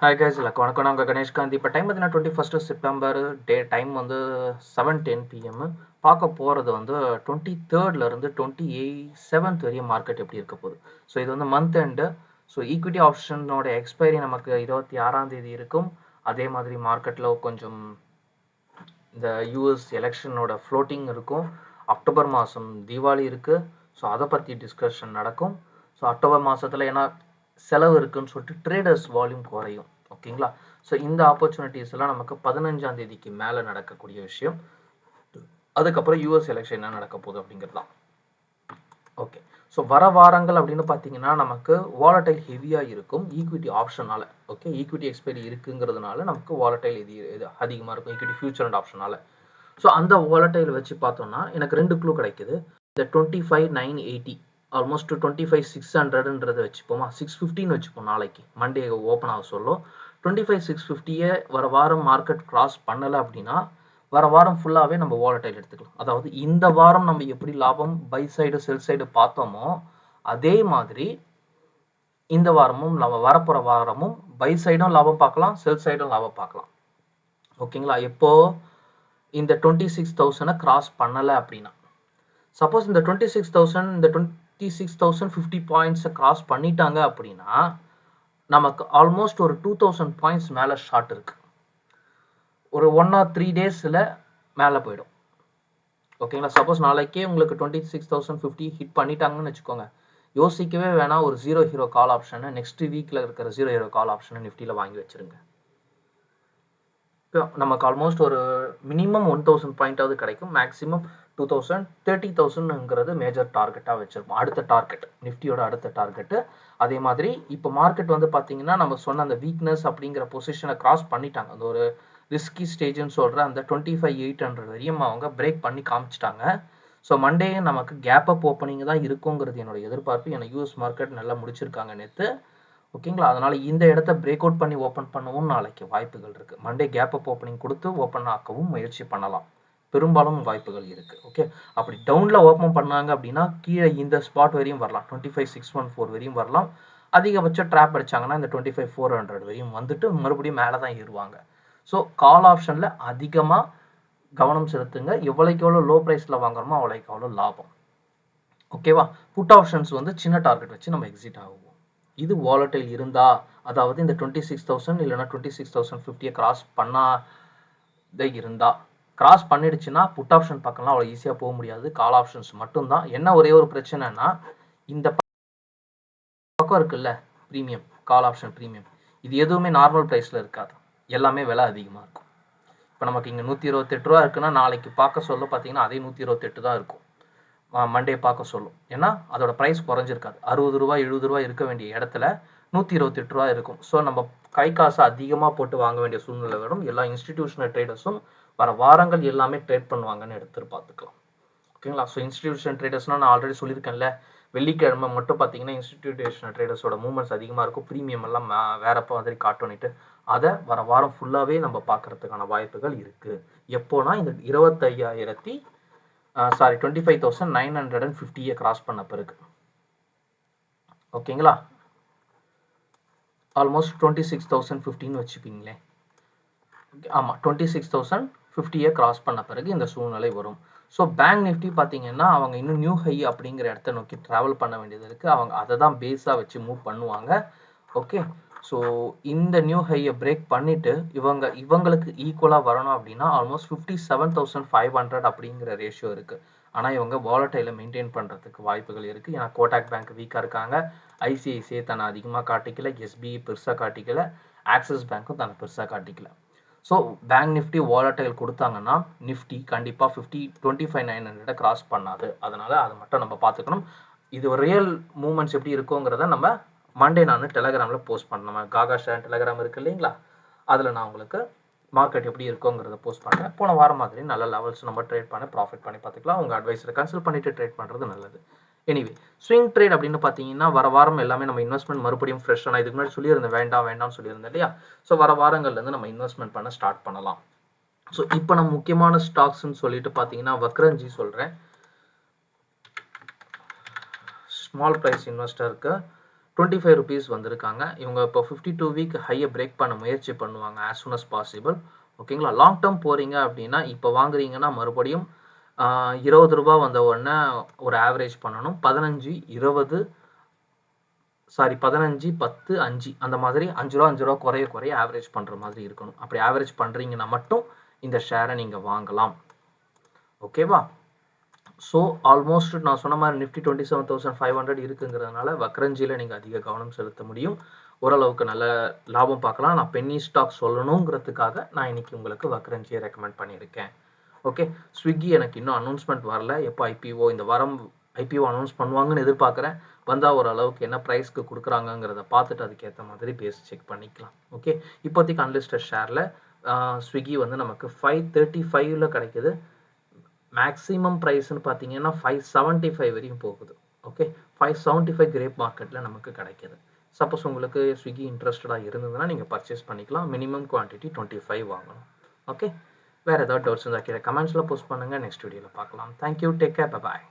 Hi guys இல்லை வணக்கம். நான் உங்கள் கணேஷ்காந்த் இப்போ டைம் பார்த்தீங்கன்னா twenty first September day time வந்து செவன் டென் பிஎம் பார்க்க போகிறது வந்து டுவெண்ட்டி தேர்ட்லேருந்து டுவெண்ட்டி எயிட் செவன்த் வரையும் மார்க்கெட் எப்படி இருக்க போகுது? ஸோ இது வந்து மந்த் எண்டு ஸோ ஈக்விட்டி ஆப்ஷனோட எக்ஸ்பைரி நமக்கு இருபத்தி ஆறாம் தேதி இருக்கும். அதே மாதிரி மார்க்கெட்டில் கொஞ்சம் இந்த யூஎஸ் எலெக்ஷனோட ஃப்ளோட்டிங் இருக்கும். அக்டோபர் மாதம் தீபாவளி இருக்குது ஸோ அதை பற்றி டிஸ்கஷன் நடக்கும். ஸோ அக்டோபர் மாதத்தில் ஏன்னா செலவு இருக்குன்னு சொல்லிட்டு ட்ரேடர்ஸ் வால்யூம் குறையும். ஓகேங்களா? ஸோ இந்த ஆப்பர்ச்சுனிட்டிஸ் எல்லாம் நமக்கு பதினஞ்சாம் தேதிக்கு மேலே நடக்கக்கூடிய விஷயம். அதுக்கப்புறம் யூஎஸ் எலெக்ஷன் என்ன நடக்க போகுது அப்படிங்கிறது ஓகே ஸோ வர வாரங்கள் அப்படின்னு பார்த்தீங்கன்னா நமக்கு வாலட்டைல் ஹெவியாக இருக்கும். ஈக்விட்டி ஆப்ஷனால ஓகே ஈக்விட்டி எக்ஸ்பைரி இருக்குங்கிறதுனால நமக்கு வாலட்டைல் இது இது அதிகமாக இருக்கும். ஈக்விட்டி ஃபியூச்சர் அண்ட் ஆப்ஷனால ஸோ அந்த வாலட்டைல் வச்சு பார்த்தோம்னா எனக்கு ரெண்டு க்ளூ கிடைக்குது. இந்த twenty five nine eighty almost twenty five six ஹண்ட்ரட்ன்றதை வச்சுப்போமா? சிக்ஸ் ஃபிஃப்டின்னு வச்சுப்போம் நாளைக்கு. மண்டே ஓப்பன் ஆக சொல்லும். டுவெண்ட்டி ஃபைவ் சிக்ஸ் ஃபிஃப்டியை வர வாரம் மார்க்கெட் கிராஸ் பண்ணலை அப்படின்னா வர வாரம் ஃபுல்லாகவே நம்ம வாலட்டைல் எடுத்துக்கலாம். அதாவது இந்த வாரம் நம்ம எப்படி லாபம் பை சைடு செல் சைடு பார்த்தோமோ அதே மாதிரி இந்த வாரமும் நம்ம வரப்போகிற வாரமும் பை சைடும் லாபம் பார்க்கலாம் செல் சைடும் லாபம் பார்க்கலாம். ஓகேங்களா? எப்போ இந்த டுவெண்ட்டி சிக்ஸ் தௌசண்டை கிராஸ் பண்ணலை அப்படின்னா சப்போஸ் இந்த டுவெண்ட்டி சிக்ஸ் தௌசண்ட் இந்த ஃபிஃப்டி சிக்ஸ் தௌசண்ட் ஃபிஃப்டி பாயிண்ட்ஸை கிராஸ் பண்ணிட்டாங்க அப்படின்னா நமக்கு ஆல்மோஸ்ட் ஒரு டூ தௌசண்ட் பாயிண்ட்ஸ் மேலே ஷார்ட் இருக்கு. ஒரு ஒன் ஆர் த்ரீ டேஸில் மேலே போயிடும். ஓகேங்களா சப்போஸ் நாளைக்கே உங்களுக்கு twenty six thousand fifty hit பண்ணிட்டாங்கன்னு வச்சுக்கோங்க. யோசிக்கவே வேணாம் ஒரு ஜீரோ ஹீரோ கால் ஆப்ஷனை நெக்ஸ்ட் வீக்கில் இருக்கிற ஜீரோ ஹீரோ கால் ஆப்ஷனை நிஃப்டியில் வாங்கி வச்சுருங்க. நமக்கு ஆல்மோஸ்ட் ஒரு மினிமம் ஒன் தௌசண்ட் பாயிண்டாவது கிடைக்கும். மேக்ஸிமம் டூ தௌசண்ட் தேர்ட்டி தௌசண்ட்ங்கிறது மேஜர் டார்கெட்டாக வச்சுருப்போம். அடுத்த டார்கெட் நிஃப்டியோட அடுத்த டார்கெட்டு அதே மாதிரி இப்போ மார்க்கெட் வந்து பார்த்தீங்கன்னா நம்ம சொன்ன அந்த வீக்னஸ் அப்படிங்கிற பொசிஷனை கிராஸ் பண்ணிட்டாங்க. அந்த ஒரு ரிஸ்கி ஸ்டேஜ்னு சொல்கிற அந்த டுவெண்ட்டி ஃபைவ் எயிட் ஹண்ட்ரட் வரையும் அவங்க பிரேக் பண்ணி காமிச்சிட்டாங்க. ஸோ மண்டே நமக்கு கேப் அப் ஓப்பனிங் தான் இருக்குங்கிறது என்னோட எதிர்பார்ப்பு. ஏன்னா யூஎஸ் மார்க்கெட் நல்லா முடிச்சிருக்காங்க நேற்று ஓகேங்களா? அதனால் இந்த இடத்த பிரேக் அவுட் பண்ணி ஓப்பன் பண்ணவும் நாளைக்கு. வாய்ப்புகள் இருக்குது மண்டே கேப் அப் ஓப்பனிங் கொடுத்து ஓப்பன் ஆக்கவும் முயற்சி பண்ணலாம். பெரும்பாலும் வாய்ப்புகள் இருக்குது ஓகே? அப்படி டவுனில் ஓப்பன் பண்ணாங்க அப்படின்னா கீழே இந்த ஸ்பாட் வரையும் வரலாம். Twenty five six one four வரையும் வரலாம். அதிகபட்சம் ட்ராப் அடிச்சாங்கன்னா இந்த டுவெண்ட்டி ஃபைவ் ஃபோர் ஹண்ட்ரட் வரையும் வந்துட்டு மறுபடியும் மேலே தான் ஏறுவாங்க. ஸோ கால் ஆப்ஷனில் அதிகமாக கவனம் செலுத்துங்க. எவ்வளோக்கு எவ்வளோ லோ ப்ரைஸில் வாங்குறோமோ அவ்வளோக்கு அவ்வளோ லாபம். ஓகேவா? புட் ஆப்ஷன்ஸ் வந்து சின்ன டார்கெட் வச்சு நம்ம எக்ஸிட் ஆகும் இது வாலட்டைல் இருந்தா அதாவது இந்த டுவெண்ட்டி சிக்ஸ் தௌசண்ட் இல்லைனா டுவெண்ட்டி சிக்ஸ் தௌசண்ட் ஃபிஃப்டியை கிராஸ் பண்ணாத இருந்தா. கிராஸ் பண்ணிடுச்சுன்னா புட் ஆப்ஷன் பக்கம்லாம் அவ்வளோ ஈஸியாக போக முடியாது. கால் ஆப்ஷன்ஸ் மட்டும்தான். என்ன ஒரே ஒரு பிரச்சனைனா இந்த பக்கம் இருக்குல்ல ப்ரீமியம் கால் ஆப்ஷன் ப்ரீமியம் இது எதுவுமே நார்மல் ப்ரைஸில் இருக்காது. எல்லாமே விலை அதிகமாக இருக்கும். இப்போ நமக்கு இங்கே நூற்றி இருபத்தெட்டு ரூபா இருக்குன்னா நாளைக்கு பார்க்க சொல்ல பார்த்தீங்கன்னா அதே நூற்றி இருபத்தெட்டு தான் இருக்கும். மண்டே பார்க்க சொல்லும். ஏன்னா அதோட ப்ரைஸ் குறைஞ்சிருக்காது. அறுபது ரூபா எழுபது ரூபா இருக்க வேண்டிய இடத்துல நூற்றி இருபத்தெட்டு ரூபா இருக்கும். ஸோ நம்ம கை காசு அதிகமாக போட்டு வாங்க வேண்டிய சூழ்நிலை வரும். எல்லா இன்ஸ்டிடியூஷனல் ட்ரேடர்ஸும் வர வாரங்கள் எல்லாமே ட்ரேட் பண்ணுவாங்கன்னு எடுத்து பார்த்துக்கலாம் ஓகேங்களா ஸோ இன்ஸ்டிடியூஷன் ட்ரேடர்ஸ்னால் நான் ஆல்ரெடி சொல்லியிருக்கேன்ல. வெள்ளிக்கிழமை மட்டும் பார்த்தீங்கன்னா இன்ஸ்டிடியூஷனல் ட்ரேடர்ஸோட மூவ்மெண்ட்ஸ் அதிகமாக இருக்கும். ப்ரீமியம் எல்லாம் வேறப்போ மாதிரி காட்டோன்னிட்டு அதை வர வாரம் ஃபுல்லாகவே நம்ம பார்க்கறதுக்கான வாய்ப்புகள் இருக்குது எப்போனா இந்த இருபத்தையாயிரத்தி sorry twenty five thousand nine hundred and ஃபிஃப்டியை cross பண்ண பிறகு. ஓகேங்களா? ஆல்மோஸ்ட் டுவெண்ட்டி சிக்ஸ் தௌசண்ட் ஃபிஃப்டின்னு வச்சுப்பீங்களே. ஆமாம் டுவெண்ட்டி சிக்ஸ் தௌசண்ட் ஃபிஃப்டியை கிராஸ் பண்ண பிறகு இந்த சூழ்நிலை வரும். ஸோ பேங்க் நிஃப்டி பார்த்தீங்கன்னா அவங்க இன்னும் நியூ ஹை அப்படிங்கிற இடத்த நோக்கி ட்ராவல் பண்ண வேண்டியது இருக்குது அவங்க அதை தான் பேஸாக வச்சு மூவ் பண்ணுவாங்க. ஓகே? ஸோ இந்த நியூ ஹையை பிரேக் பண்ணிட்டு இவங்க இவங்களுக்கு ஈக்குவலாக வரணும் அப்படின்னா almost fifty seven thousand five hundred அப்படிங்கிற ரேஷியோ இருக்குது ஆனால் இவங்க வாலட்டைல மெயின்டைன் பண்ணுறதுக்கு வாய்ப்புகள் இருக்குது ஏன்னா கோட்டாக் பேங்க் வீக்காக இருக்காங்க. ஐசிஐசிஐ தன்னை அதிகமாக காட்டிக்கல. எஸ்பிஐ பெருசாக காட்டிக்கல. ஆக்சிஸ் பேங்க்கும் தன்னை பெருசாக காட்டிக்கல. ஸோ பேங்க் நிஃப்டி வாலட்டைல் கொடுத்தாங்கன்னா நிஃப்டி கண்டிப்பாக ஃபிஃப்டி டுவெண்ட்டி ஃபைவ் நைன் ஹண்ட்ரடை கிராஸ் பண்ணாது. அதனால் அதை மட்டும் நம்ம பார்த்துக்கணும். இது ரியல் மூமெண்ட்ஸ் எப்படி இருக்குங்கிறத நம்ம மண்டே நான் டெலகிராமில் போஸ்ட் பண்ணேன் காகா ஷேர் டெலகிராம் இருக்கு இல்லைங்களா? அதில் நான் உங்களுக்கு மார்க்கெட் எப்படி இருக்குங்கிறத போஸ்ட் பண்ணுறேன் போன வாரம் மாதிரி நல்ல லெவல்ஸ் நம்ம ட்ரேட் பண்ணி ப்ராஃபிட் பண்ணி பார்த்துக்கலாம். உங்கள் அட்வைஸரை கன்சல்ட் பண்ணிட்டு ட்ரேட் பண்ணுறது நல்லது. எனிவே ஸ்விங் ட்ரேட் அப்படின்னு பார்த்தீங்கன்னா வர வாரம் எல்லாமே நம்ம இன்வெஸ்ட்மெண்ட் மறுபடியும் ஃப்ரெஷ்ஷாக ஆனால் இதுக்கு முன்னாடி சொல்லியிருந்தேன் வேண்டாம் வேண்டாம்னு சொல்லியிருந்தேன் இல்லையா? ஸோ வர வாரங்கள்லேருந்து நம்ம இன்வெஸ்ட்மெண்ட் பண்ண ஸ்டார்ட் பண்ணலாம். ஸோ இப்போ நம்ம முக்கியமான ஸ்டாக்ஸ்ன்னு சொல்லிட்டு பார்த்தீங்கன்னா வக்ரஞ்சி சொல்கிறேன் ஸ்மால் ப்ரைஸ் இன்வெஸ்டருக்கு டுவெண்ட்டி ஃபைவ் ருபீஸ் வந்திருக்காங்க. இவங்க இப்போ ஃபிஃப்டி டூ வீக் ஹையை பிரேக் பண்ண முயற்சி பண்ணுவாங்க ஆஸ் சூன் அஸ் பாசிபிள் ஓகேங்களா லாங் டேர்ம் போகிறீங்க அப்படின்னா இப்போ வாங்குறீங்கன்னா மறுபடியும் இருபது ரூபா வந்த உடனே ஒரு ஆவரேஜ் பண்ணணும். பதினஞ்சு இருபது சாரி பதினஞ்சு பத்து அஞ்சு அந்த மாதிரி அஞ்சு ரூபா அஞ்சு ரூபா குறைய குறைய ஆவரேஜ் பண்ணுற மாதிரி இருக்கணும். அப்படி ஆவரேஜ் பண்ணுறீங்கன்னா மட்டும் இந்த ஷேரை நீங்கள் வாங்கலாம். ஓகேவா ஸோ ஆல்மோஸ்ட் நான் சொன்ன மாதிரி nifty twenty seven thousand five hundred இருக்குங்கிறதுனால வக்ரஞ்சியில் நீங்கள் அதிக கவனம் செலுத்த முடியும். ஓரளவுக்கு நல்ல லாபம் பார்க்கலாம். நான் பென்னி ஸ்டாக் சொல்லணுங்கிறதுக்காக நான் இன்னைக்கு உங்களுக்கு வக்ரஞ்சியை ரெக்கமெண்ட் பண்ணியிருக்கேன். ஓகே ஸ்விக்கி எனக்கு இன்னும் அனௌன்ஸ்மெண்ட் வரல. எப்போ ஐபிஓ இந்த வாரம் ஐபிஓ அனௌன்ஸ் பண்ணுவாங்கன்னு எதிர்பார்க்குறேன். வந்தால் ஓரளவுக்கு என்ன ப்ரைஸ்க்கு கொடுக்குறாங்கங்கிறத பார்த்துட்டு அதுக்கேற்ற மாதிரி பேசி செக் பண்ணிக்கலாம். ஓகே இப்போதைக்கு அன்லிஸ்டட் ஷேரில் ஸ்விக்கி வந்து நமக்கு ஃபைவ் தேர்ட்டி ஃபைவ்ல கிடைக்குது. மேக்ஸிமம் ப்ரைஸ்னு பார்த்தீங்கன்னா ஃபைவ் செவன்ட்டி ஃபைவ் வரையும் போகுது. Okay five seventy five grape மார்க்கெட்டில் நமக்கு கிடைக்கிது. சப்போஸ் உங்களுக்கு ஸ்விக்கி இன்ட்ரெஸ்டடாக இருந்ததுன்னா நீங்கள் பர்ச்சேஸ் பண்ணிக்கலாம். மினிமம் குவான்டிட்டி டுவெண்ட்டி ஃபைவ் வாங்கணும். ஓகே வேறு ஏதாவது டவுட்ஸ் இருந்தால் கீழே கமெண்ட்ஸில் போஸ்ட் பண்ணுங்கள் நெக்ஸ்ட் வீடியோவில் பார்க்கலாம். Thank you take care bye